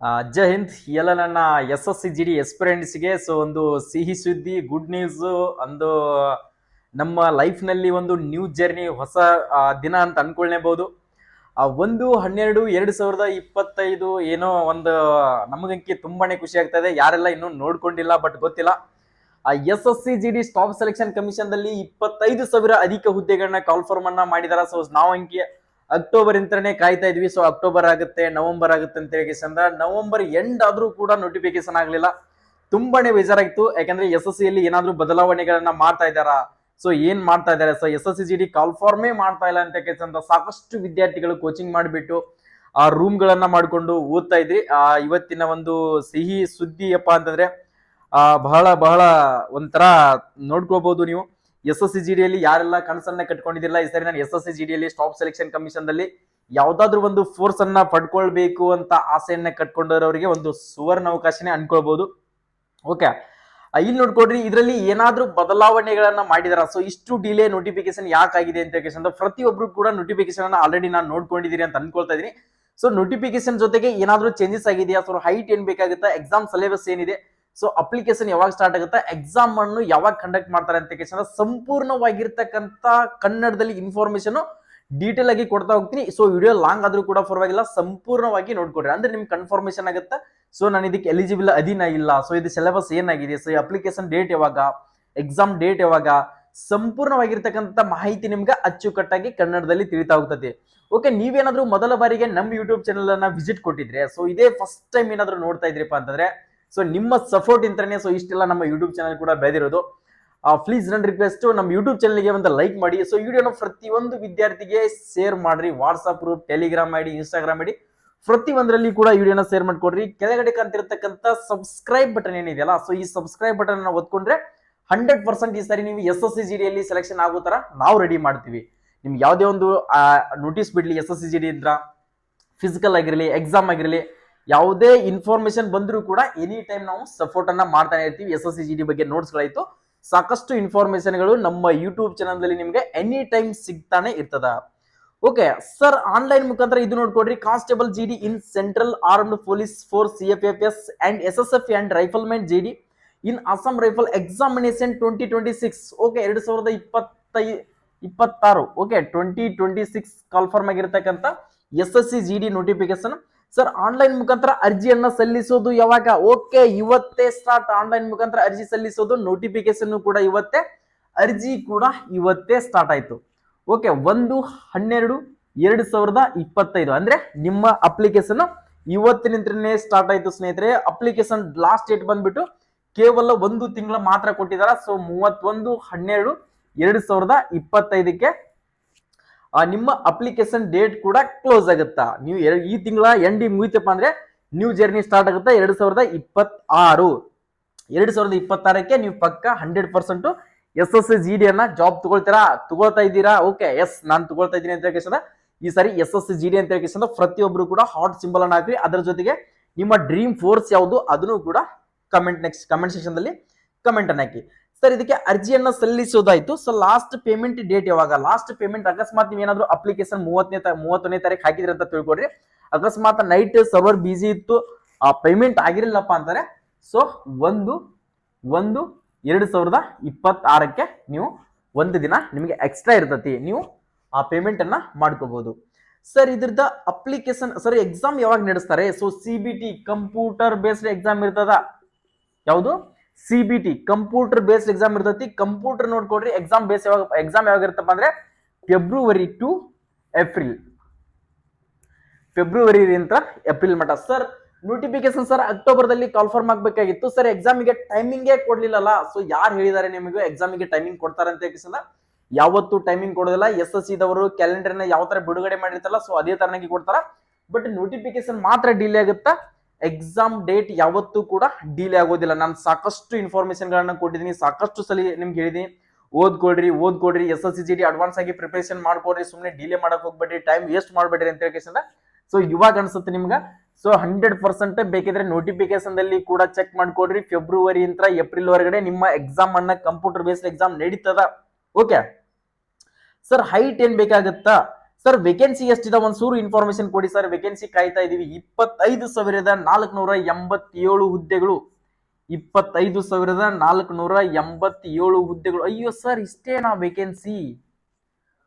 ಆ, ಜೈ ಹಿಂದ್. ಎಲ್ಲ ನನ್ನ S S C G D ಎಸ್ಪಿರೆಂಟ್ಸ್ಗೆ so ಒಂದು ಸಿಹಿ ಸುದ್ದಿ ಗುಡ್ ನ್ಯೂಸು ಒಂದು ನಮ್ಮ ಲೈಫ್ನಲ್ಲಿ ಒಂದು ನ್ಯೂ ಜರ್ನಿ ಹೊಸ ದಿನ ಅಂತ ಅನ್ಕೊಳ್ನೇಬಹುದು ಆ, ಒಂದು ಹನ್ನೆರಡು ಎರಡು ಸಾವಿರದ ಇಪ್ಪತ್ತೈದು ಏನೋ ಒಂದು ನಮಗಂಕಿ ತುಂಬಾನೇ ಖುಷಿ ಆಗ್ತಾ ಯಾರೆಲ್ಲ ಇನ್ನೂ ನೋಡ್ಕೊಂಡಿಲ್ಲ ಬಟ್ ಗೊತ್ತಿಲ್ಲ. S S C G D staff selection commission ದಲ್ಲಿ ಇಪ್ಪತ್ತೈದು ಸಾವಿರ ಅಧಿಕ ಹುದ್ದೆಗಳನ್ನ ಕಾಲ್ಫಾರ್ಮ್ ಅನ್ನ ಮಾಡಿದಾರ. ಸೊ ನಾವು ಅಂಕಿ ಅಕ್ಟೋಬರ್ ಇಂತಾನೆ ಕಾಯ್ತಾ ಇದ್ವಿ. ಸೊ ಅಕ್ಟೋಬರ್ ಆಗುತ್ತೆ, ನವೆಂಬರ್ ಆಗುತ್ತೆ ಅಂತ ಹೇಳಿ ಚಂದ ನವೆಂಬರ್ ಎಂಡ್ ಆದ್ರೂ ಕೂಡ ನೋಟಿಫಿಕೇಶನ್ ಆಗಲಿಲ್ಲ. ತುಂಬಾನೇ ಬೇಜಾರಾಗಿತ್ತು. ಯಾಕಂದ್ರೆ ಎಸ್ ಎಸ್ ಸಿಯಲ್ಲಿ ಏನಾದ್ರೂ ಬದಲಾವಣೆಗಳನ್ನ ಮಾಡ್ತಾ ಇದ್ದಾರಾ? ಸೊ ಏನ್ ಮಾಡ್ತಾ ಇದ್ದಾರೆ? So S S C G D ಕಾಲ್ಫಾರ್ಮೇ ಮಾಡ್ತಾ ಇಲ್ಲ ಅಂತ ಕೇಳ್ಸಂತ ಸಾಕಷ್ಟು ವಿದ್ಯಾರ್ಥಿಗಳು ಕೋಚಿಂಗ್ ಮಾಡಿಬಿಟ್ಟು ಆ ರೂಮ್ ಗಳನ್ನ ಮಾಡ್ಕೊಂಡು ಓದ್ತಾ ಇದ್ರಿ. ಆ, ಇವತ್ತಿನ ಒಂದು ಸಿಹಿ ಸುದ್ದಿ ಅಪ್ಪ ಅಂತಂದ್ರೆ, ಆ, ಬಹಳ ಬಹಳ ಒಂಥರ ನೋಡ್ಕೋಬಹುದು ನೀವು. ಎಸ್ ಎಸ್ ಸಿ ಜಿ ಡಿಯಲ್ಲಿ ಯಾರೆಲ್ಲ ಕನಸನ್ನ ಕಟ್ಕೊಂಡಿದ್ದಿಲ್ಲ ಈ ಸರಿ ನಾನು ಎಸ್ ಎಸ್ ಸಿ ಜಿ ಡಿಯಲ್ಲಿ ಸ್ಟಾಪ್ ಸೆಲೆಕ್ಷನ್ ಕಮಿಷನ್ ದಲ್ಲಿ ಯಾವ್ದಾದ್ರು ಒಂದು ಫೋರ್ಸ್ ಅನ್ನ ಪಡ್ಕೊಳ್ಬೇಕು ಅಂತ ಆಸೆಯನ್ನ ಕಟ್ಕೊಂಡಿರೋರಿಗೆ ಒಂದು ಸುವರ್ಣ ಅವಕಾಶನೇ ಅನ್ಕೊಳ್ಬಹುದು ಓಕೆ ಇಲ್ಲಿ ನೋಡ್ಕೊಡ್ರಿ, ಇದರಲ್ಲಿ ಏನಾದ್ರೂ ಬದಲಾವಣೆಗಳನ್ನ ಮಾಡಿದಾರ? ಸೊ ಇಷ್ಟು ಡಿಲೇ ನೋಟಿಫಿಕೇಶನ್ ಯಾಕಾಗಿದೆ ಅಂತ ಪ್ರತಿ ಪ್ರತಿಯೊಬ್ರು ಕೂಡ ನೋಟಿಫಿಕೇಶನ್ ಅನ್ನ ಆಲ್ರೆಡಿ ನಾನು ನೋಡ್ಕೊಂಡಿದ್ದೀನಿ ಅಂತ ಅನ್ಕೊಳ್ತಾ ಇದೀನಿ ಸೊ ನೋಟಿಫಿಕೇಶನ್ ಜೊತೆಗೆ ಏನಾದ್ರೂ ಚೇಂಜಸ್ ಆಗಿದೆಯಾ? ಸೊ ಹೈಟ್ ಏನ್ ಬೇಕಾಗುತ್ತಾ? ಎಕ್ಸಾಮ್ ಸಿಲೆಬಸ್ ಏನಿದೆ? ಸೊ ಅಪ್ಲಿಕೇಶನ್ ಯಾವಾಗ ಸ್ಟಾರ್ಟ್ ಆಗುತ್ತೆ? ಎಕ್ಸಾಮ್ ಅನ್ನು ಯಾವಾಗ ಕಂಡಕ್ಟ್ ಮಾಡ್ತಾರೆ ಅಂತ ಕೇಳಿದ್ರೆ ಸಂಪೂರ್ಣವಾಗಿರ್ತಕ್ಕಂಥ ಕನ್ನಡದಲ್ಲಿ ಇನ್ಫಾರ್ಮೇಶನ್ ಡೀಟೇಲ್ ಆಗಿ ಕೊಡ್ತಾ ಹೋಗ್ತೀನಿ. ಸೊ ವಿಡಿಯೋ ಲಾಂಗ್ ಆದ್ರೂ ಕೂಡ ಪರವಾಗಿಲ್ಲ. ಸಂಪೂರ್ಣವಾಗಿ ನೋಡ್ಕೊಡ್ರಿ. ಅಂದ್ರೆ ನಿಮ್ಗೆ ಕನ್ಫರ್ಮೇಶನ್ ಆಗುತ್ತೆ. ಸೊ ನಾನು ಇದಕ್ಕೆ ಎಲಿಜಿಬಲ್ ಅದಿನ ಇಲ್ಲ. ಸೊ ಇದು ಸಿಲೆಬಸ್ ಏನಾಗಿದೆ? ಸೊ ಅಪ್ಲಿಕೇಶನ್ ಡೇಟ್ ಯಾವಾಗ? ಎಕ್ಸಾಮ್ ಡೇಟ್ ಯಾವಾಗ? ಸಂಪೂರ್ಣವಾಗಿರ್ತಕ್ಕಂಥ ಮಾಹಿತಿ ನಿಮ್ಗೆ ಅಚ್ಚುಕಟ್ಟಾಗಿ ಕನ್ನಡದಲ್ಲಿ ತಿಳಿತಾ ಹೋಗ್ತದೆ. ಓಕೆ ನೀವೇನಾದ್ರೂ ಮೊದಲ ಬಾರಿಗೆ ನಮ್ಮ ಯೂಟ್ಯೂಬ್ ಚಾನಲ್ ಅನ್ನ ವಿಸಿಟ್ ಕೊಟ್ಟಿದ್ರೆ ಸೊ ಇದೇ ಫಸ್ಟ್ ಟೈಮ್ ಏನಾದ್ರೂ ನೋಡ್ತಾ ಇದ್ರಿಪ್ಪ ಅಂತಂದ್ರೆ ಸೊ ನಿಮ್ಮ ಸಪೋರ್ಟ್ ಇಂತಾನೆ ಸೊ ಇಷ್ಟೆಲ್ಲ ನಮ್ಮ ಯೂಟ್ಯೂಬ್ ಚಾನಲ್ ಕೂಡ ಬೆಳೆದಿರೋದು. ಪ್ಲೀಸ್ ನನ್ನ ರಿಕ್ವೆಸ್ಟ್ ನಮ್ಮ ಯೂಟ್ಯೂಬ್ ಚಾನಲ್ಗೆ ಒಂದು ಲೈಕ್ ಮಾಡಿ. ಸೊ ವಿಡಿಯೋನ ಪ್ರತಿಯೊಂದು ವಿದ್ಯಾರ್ಥಿಗೆ ಶೇರ್ ಮಾಡ್ರಿ. WhatsApp group Telegram ID Instagram ID ಪ್ರತಿ ಒಂದರಲ್ಲಿ ಕೂಡ ವಿಡಿಯೋನ ಶೇರ್ ಮಾಡ್ಕೊಡ್ರಿ. ಕೆಳಗಡೆ ಕಾಣ್ತಿರ್ತಕ್ಕಂಥ ಸಬ್ಸ್ಕ್ರೈಬ್ ಬಟನ್ ಏನಿದೆಯಲ್ಲ ಸೊ ಈ ಸಬ್ಸ್ಕ್ರೈಬ್ ಬಟನ್ ಒತ್ಕೊಂಡ್ರೆ ಹಂಡ್ರೆಡ್ ಪರ್ಸೆಂಟ್ ಈ ಸರಿ ನೀವು S S C G selection ಆಗೋ ತರ ನಾವು ರೆಡಿ ಮಾಡ್ತೀವಿ. ನಿಮ್ಗೆ ಯಾವುದೇ ಒಂದು ನೋಟಿಸ್ ಬಿಡ್ಲಿ S S C G D physical ಆಗಿರಲಿ ಎಕ್ಸಾಮ್ ಆಗಿರಲಿ ಯಾವುದೇ ಇನ್ಫಾರ್ಮೇಶನ್ ಬಂದರೂ ಕೂಡ ಎನಿ ಟೈಮ್ ನಾವು ಸಪೋರ್ಟ್ ಅನ್ನ ಮಾಡ್ತಾನೆ ಇರ್ತೀವಿ. S S C G D ಬಗ್ಗೆ ನೋಟ್ಸ್ಗಳಾಯ್ತು ಸಾಕಷ್ಟು ಇನ್ಫಾರ್ಮೇಶನ್ಗಳು ನಮ್ಮ ಯೂಟ್ಯೂಬ್ ಚಾನಲ್ದಲ್ಲಿ ನಿಮಗೆ ಎನಿ ಟೈಮ್ ಸಿಗ್ತಾನೆ ಇರ್ತದ. ಓಕೆ ಸರ್ ಆನ್ಲೈನ್ ಮುಖಾಂತರ ಇದು ನೋಡ್ಕೊಡ್ರಿ constable G D in central armed police force C F F S and S S F and rifleman G D in Assam rifle examination twenty twenty six okay ಎರಡು ಸಾವಿರದ ಇಪ್ಪತ್ತೈ, ಇಪ್ಪತ್ತಾರು. Okay twenty twenty six confirm ಆಗಿರ್ತಕ್ಕಂಥ S S C G D notification sir online ಮುಖಾಂತರ ಅರ್ಜಿಯನ್ನ ಸಲ್ಲಿಸೋದು ಯಾವಾಗ? Okay ಇವತ್ತೇ start online ಮುಖಾಂತರ ಅರ್ಜಿ ಸಲ್ಲಿಸೋದು ನೋಟಿಫಿಕೇಶನ್ ಕೂಡ ಇವತ್ತೇ, ಅರ್ಜಿ ಕೂಡ ಇವತ್ತೇ ಸ್ಟಾರ್ಟ್ ಆಯ್ತು. ಓಕೆ ಒಂದು, ಹನ್ನೆರಡು, ಎರಡು ಸಾವಿರದ ಇಪ್ಪತ್ತೈದು. ಅಂದ್ರೆ ನಿಮ್ಮ ಅಪ್ಲಿಕೇಶನ್ ಇವತ್ತಿನಿಂದನೇ ಸ್ಟಾರ್ಟ್ ಆಯ್ತು ಸ್ನೇಹಿತರೆ. ಅಪ್ಲಿಕೇಶನ್ ಲಾಸ್ಟ್ ಡೇಟ್ ಬಂದ್ಬಿಟ್ಟು ಕೇವಲ ಒಂದು ತಿಂಗಳ ಮಾತ್ರ ಕೊಟ್ಟಿದ್ದಾರೆ ಸೊ ಮೂವತ್ತೊಂದು, ಹನ್ನೆರಡು, ಎರಡು ಸಾವಿರದ ಇಪ್ಪತ್ತೈದಕ್ಕೆ ಆ, ನಿಮ್ಮ ಅಪ್ಲಿಕೇಶನ್ ಡೇಟ್ ಕೂಡ ಕ್ಲೋಸ್ ಆಗುತ್ತಾ? ನೀವು ಈ ತಿಂಗಳ ಎಂಡಿ ಮುಗಿತಪ್ಪ ಅಂದ್ರೆ ನ್ಯೂ ಜರ್ನಿ ಸ್ಟಾರ್ಟ್ ಆಗುತ್ತೆ? ಎರಡ್ ಸಾವಿರದ ಇಪ್ಪತ್ತಾರು. ಎರಡ್ ಸಾವಿರದ ಇಪ್ಪತ್ತಾರಕ್ಕೆ ನೀವು ಪಕ್ಕ hundred percent S S G D ಅನ್ನ ಜಾಬ್ ತಗೊಳ್ತೀರಾ? ತಗೊಳ್ತಾ ಇದ್ದೀರಾ? ಓಕೆ ಎಸ್ ನಾನು ತಗೊಳ್ತಾ ಇದ್ದೀನಿ ಅಂತ ಹೇಳ್ಕೇಶಂದ ಈ ಸಾರಿ ಎಸ್ ಎಸ್ ಜಿ ಡಿ ಅಂತ ಹೇಳ್ಕೇಶಂದ ಪ್ರತಿಯೊಬ್ಬರು ಕೂಡ ಹಾಟ್ ಸಿಂಬಲ್ ಅನ್ನ ಹಾಕಿ ಅದರ ಜೊತೆಗೆ ನಿಮ್ಮ ಡ್ರೀಮ್ ಫೋರ್ಸ್ ಯಾವುದು ಅದನ್ನು ಕೂಡ comment next comment section comment ಅನ್ನ ಹಾಕಿ. ಸರ್, ಇದಕ್ಕೆ ಅರ್ಜಿಯನ್ನ ಸಲ್ಲಿಸೋದಾಯ್ತು. ಸೊ ಲಾಸ್ಟ್ ಪೇಮೆಂಟ್ ಡೇಟ್ ಯಾವಾಗ? ಲಾಸ್ಟ್ ಪೇಮೆಂಟ್ ಅಕಸ್ಮಾತ್ ನೀವು ಏನಾದ್ರು ಅಪ್ಲಿಕೇಶನ್ ಮೂವತ್ತನೇ ಮೂವತ್ತೊಂದನೇ ತಾರೀಕು ಹಾಕಿದ್ರಿ ಅಂತ ತಿಳ್ಕೊಡ್ರಿ ಅಕಸ್ಮಾತ್ ನೈಟ್ ಸರ್ವರ್ ಬಿಸಿ ಇತ್ತು. ಆ ಪೇಮೆಂಟ್ ಆಗಿರಲಿಲ್ಲಪ್ಪ ಅಂತಾರೆ. ಸೊ ಒಂದು ಒಂದು, ಎರಡು ಸಾವಿರದ ಇಪ್ಪತ್ತಾರಕ್ಕೆ ನೀವು ಒಂದು ದಿನ ನಿಮಗೆ ಎಕ್ಸ್ಟ್ರಾ ಇರ್ತತಿ. ನೀವು ಆ ಪೇಮೆಂಟ್ ಅನ್ನ ಮಾಡ್ಕೋಬಹುದು ಸರ್ ಇದ್ರದ ಅಪ್ಲಿಕೇಶನ್ ಸರ್ ಎಕ್ಸಾಮ್ ಯಾವಾಗ ನಡೆಸ್ತಾರೆ? So C computer based exam ಇರ್ತದ. ಯಾವುದು? C B T computer based exam ಇರ್ತೈತಿ. ಕಂಪ್ಯೂಟರ್ ನೋಡ್ಕೊಡ್ರಿ ಎಕ್ಸಾಮ್ ಬೇಸ್ ಯಾವಾಗ ಎಕ್ಸಾಮ್ ಯಾವಾಗ ಇರುತ್ತಪ್ಪ ಅಂದ್ರೆ ಫೆಬ್ರವರಿ ಟು ಏಪ್ರಿಲ್ ಫೆಬ್ರವರಿ ಅಂತ ಏಪ್ರಿಲ್ ಮಟ. ಸರ್ ನೋಟಿಫಿಕೇಶನ್ ಸರ್ ಅಕ್ಟೋಬರ್ದಲ್ಲಿ ಕನ್ಫರ್ಮ್ ಆಗಬೇಕಾಗಿತ್ತು. ಸರ್ ಎಕ್ಸಾಮಿಗೆ ಟೈಮಿಂಗೇ ಕೊಡ್ಲಿಲ್ಲಲ್ಲ. ಸೊ ಯಾರು ಹೇಳಿದ್ದಾರೆ ನಿಮಗೆ ಎಕ್ಸಾಮಿಗೆ ಟೈಮಿಂಗ್ ಕೊಡ್ತಾರೆ ಅಂತ ಕೇಳಿಸಿದ ಯಾವತ್ತು ಟೈಮಿಂಗ್ ಕೊಡೋದಿಲ್ಲ. ಎಸ್ ಎಸ್ ಸಿದವರು ಕ್ಯಾಲೆಂಡರ್ನ ಯಾವ ತರ ಬಿಡುಗಡೆ ಮಾಡಿರ್ತಾರಲ್ಲ ಸೊ ಅದೇ ತರನಾಗಿ ಕೊಡ್ತಾರ. ಬಟ್ ನೋಟಿಫಿಕೇಶನ್ ಮಾತ್ರ ಡಿಲೇ ಆಗುತ್ತಾ? ಎಕ್ಸಾಮ್ ಡೇಟ್ ಯಾವತ್ತೂ ಕೂಡ ಡಿಲೇ ಆಗೋದಿಲ್ಲ. ನಾನು ಸಾಕಷ್ಟು ಇನ್ಫಾರ್ಮೇಶನ್ ಗಳನ್ನ ಕೊಟ್ಟಿದ್ದೀನಿ, ಸಾಕಷ್ಟು ಸಲ ನಿಮ್ಗೆ ಹೇಳಿದ್ದೀನಿ. ಓದ್ಕೊಡ್ರಿ ಓದ್ಕೊಡ್ರಿ S S C G D advance ಆಗಿ ಪ್ರಿಪರೇಷನ್ ಮಾಡ್ಕೊಡ್ರಿ ಸುಮ್ಮನೆ ಡಿಲೇ ಮಾಡಕ್ ಹೋಗ್ಬೇಡ್ರಿ ಟೈಮ್ ವೇಸ್ಟ್ ಮಾಡ್ಬೇಡ್ರಿ ಅಂತ ಹೇಳ್ಕೇಶನ್ ಸೊ ಇವಾಗ ಅನ್ಸುತ್ತೆ ನಿಮ್ಗೆ. ಸೊ ಹಂಡ್ರೆಡ್ ಪರ್ಸೆಂಟ್ ಬೇಕಿದ್ರೆ ನೋಟಿಫಿಕೇಶನ್ ಅಲ್ಲಿ ಕೂಡ ಚೆಕ್ ಮಾಡ್ಕೊಡ್ರಿ. ಫೆಬ್ರವರಿ ಇಂದ ಏಪ್ರಿಲ್ ವರೆಗಡೆ ನಿಮ್ಮ ಎಕ್ಸಾಮ್ ಅನ್ನ ಕಂಪ್ಯೂಟರ್ ಬೇಸ್ಡ್ ಎಕ್ಸಾಮ್ ನಡೀತದ. ಓಕೆ ಸರ್ ಹೈಟ್ ಏನ್ ಬೇಕಾಗುತ್ತಾ? ಸರ್ ವೇಕೆನ್ಸಿ ಎಷ್ಟಿದೆ ಒಂದ್ಸೂರು ಇನ್ಫಾರ್ಮೇಶನ್ ಕೊಡಿ ಸರ್ ವೇಕೆನ್ಸಿ ಕಾಯ್ತಾ ಇದೀವಿ. ಇಪ್ಪತ್ತೈದು ಸಾವಿರದ ನಾಲ್ಕುನೂರ ಎಂಬತ್ತೇಳು ಹುದ್ದೆಗಳು. ಇಪ್ಪತ್ತೈದು ಸಾವಿರದ ನಾಲ್ಕುನೂರ ಎಂಬತ್ತೇಳು ಹುದ್ದೆಗಳು. ಅಯ್ಯೋ ಸರ್ ಇಷ್ಟೇನಾ ವೇಕೆನ್ಸಿ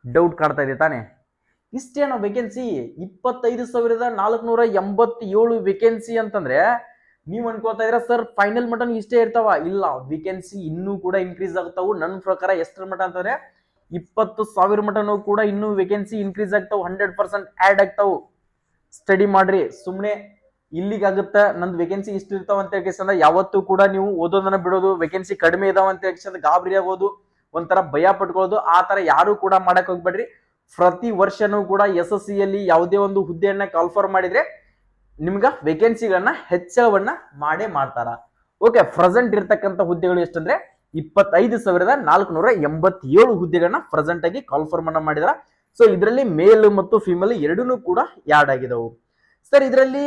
ಡೌಟ್ ಕಾಡ್ತಾ ಇದೆ ತಾನೆ. ಇಷ್ಟೇನಾ ವೇಕೆನ್ಸಿ ಇಪ್ಪತ್ತೈದು ಸಾವಿರದ ನಾಲ್ಕುನೂರ ಎಂಬತ್ತೇಳು ವೇಕೆನ್ಸಿ ಅಂತಂದ್ರೆ, ನೀವು ಅನ್ಕೋತಾ ಇದ್ರ ಸರ್ ಫೈನಲ್ ಮಟನ್ ಇಷ್ಟೇ ಇರ್ತಾವ. ಇಲ್ಲ ವೇಕೆನ್ಸಿ ಇನ್ನೂ ಕೂಡ ಇನ್ಕ್ರೀಸ್ ಆಗ್ತಾವು. ನನ್ನ ಪ್ರಕಾರ ಎಷ್ಟರ ಮಟ ಅಂತಂದ್ರೆ ಇಪ್ಪತ್ತು ಸಾವಿರ ಮಟನೂ ಕೂಡ ಇನ್ನೂ ವೇಕೆನ್ಸಿ ಇನ್ಕ್ರೀಸ್ ಆಗ್ತಾವೆ ಹಂಡ್ರೆಡ್ ಪರ್ಸೆಂಟ್ ಆ್ಯಡ್ ಆಗ್ತಾವೆ. ಸ್ಟಡಿ ಮಾಡ್ರಿ ಸುಮ್ಮನೆ ಇಲ್ಲಿಗಾಗುತ್ತ ನಂದು ವೇಕೆನ್ಸಿ ಇಷ್ಟು ಇರ್ತಾವ ಅಂತ ಹೇಳ್ಕೇಸಂದ ಯಾವತ್ತೂ ಕೂಡ ನೀವು ಓದೋದನ್ನ ಬಿಡೋದು ವೇಕೆನ್ಸಿ ಕಡಿಮೆ ಇದಾವ ಅಂತ ಹೇಳ್ಕೇಸಂದ ಗಾಬರಿ ಆಗೋದು, ಒಂಥರ ಭಯ ಪಟ್ಕೊಳ್ಳೋದು, ಆ ಥರ ಯಾರು ಕೂಡ ಮಾಡಕ್ ಹೋಗ್ಬೇಡ್ರಿ. ಪ್ರತಿ ವರ್ಷನೂ ಕೂಡ ಎಸ್ ಎಸ್ ಸಿಯಲ್ಲಿ ಯಾವುದೇ ಒಂದು ಹುದ್ದೆಯನ್ನ ಕಾಲ್ಫರ್ ಮಾಡಿದ್ರೆ ನಿಮ್ಗೆ ವೇಕೆನ್ಸಿಗಳನ್ನ ಹೆಚ್ಚಳವನ್ನ ಮಾಡೇ ಮಾಡ್ತಾರ. ಓಕೆ ಪ್ರೆಸೆಂಟ್ ಇರ್ತಕ್ಕಂಥ ಹುದ್ದೆಗಳು ಎಷ್ಟಂದ್ರೆ ಇಪ್ಪತ್ತೈದು ಸಾವಿರದ ನಾಲ್ಕುನೂರ ಎಂಬತ್ತೇಳು ಹುದ್ದೆಗಳನ್ನ ಪ್ರೆಸೆಂಟ್ ಆಗಿ ಕಾಲ್ಫರ್ಮ್ ಅನ್ನ ಮಾಡಿದಾರ. ಸೊ ಇದರಲ್ಲಿ ಮೇಲ್ ಮತ್ತು ಫಿಮೇಲ್ ಎರಡೂ ಕೂಡ ಯಾಡ್ ಆಗಿದವು. ಸರ್ ಇದರಲ್ಲಿ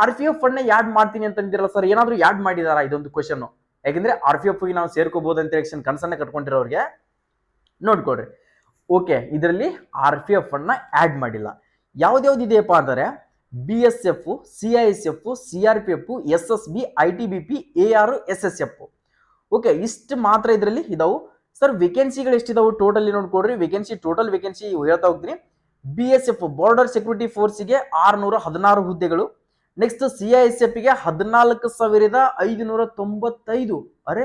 ಆರ್ ಪಿ ಎಫ್ ಅನ್ನ ಯಾಡ್ ಮಾಡ್ತೀನಿ ಅಂತ ಅಂದಿರಲ್ಲ ಸರ್ ಏನಾದ್ರು ಯಾಡ್ ಮಾಡಿದಾರ ಇದೊಂದು ಕ್ವಶನ್ ಯಾಕಂದ್ರೆ ಆರ್ ಪಿ ಎಫ್ಗೆ ನಾವು ಸೇರ್ಕೋಬಹುದು ಅಂತ ಹೇಳಿ ಕನ್ಸನ್ನ ಕಟ್ಕೊಂಡಿರೋರಿಗೆ ನೋಡ್ಕೊಡ್ರಿ ಓಕೆ ಇದರಲ್ಲಿ ಆರ್ ಪಿ ಎಫ್ ಅನ್ನ ಆಡ್ ಮಾಡಿಲ್ಲ. ಯಾವ್ದ್ಯಾವ್ದು ಇದೆಯಪ್ಪ ಅಂದರೆ B S F C I S F C R P F S S B I T B P A R S S F okay, ಇಷ್ಟು ಮಾತ್ರ ಇದರಲ್ಲಿ ಇದಾವು. ಸರ್ ವೇಕೆನ್ಸಿಗಳು ಎಷ್ಟಿದಾವು ಟೋಟಲಿ ನೋಡ್ಕೊಡ್ರಿ ವೇಕೆನ್ಸಿ ಟೋಟಲ್ ವೇಕೆನ್ಸಿ ಹೇಳ್ತಾ ಹೋಗ್ತೀನಿ. B S F border security ಫೋರ್ಸ್ಗೆ ಆರುನೂರ ಹದಿನಾರು ಹುದ್ದೆಗಳು. ನೆಕ್ಸ್ಟ್ ಸಿ ಐ ಎಸ್ ಎಫ್ಗೆ ಹದಿನಾಲ್ಕು ಸಾವಿರದ ಐದುನೂರ ತೊಂಬತ್ತೈದು ಅರೆ,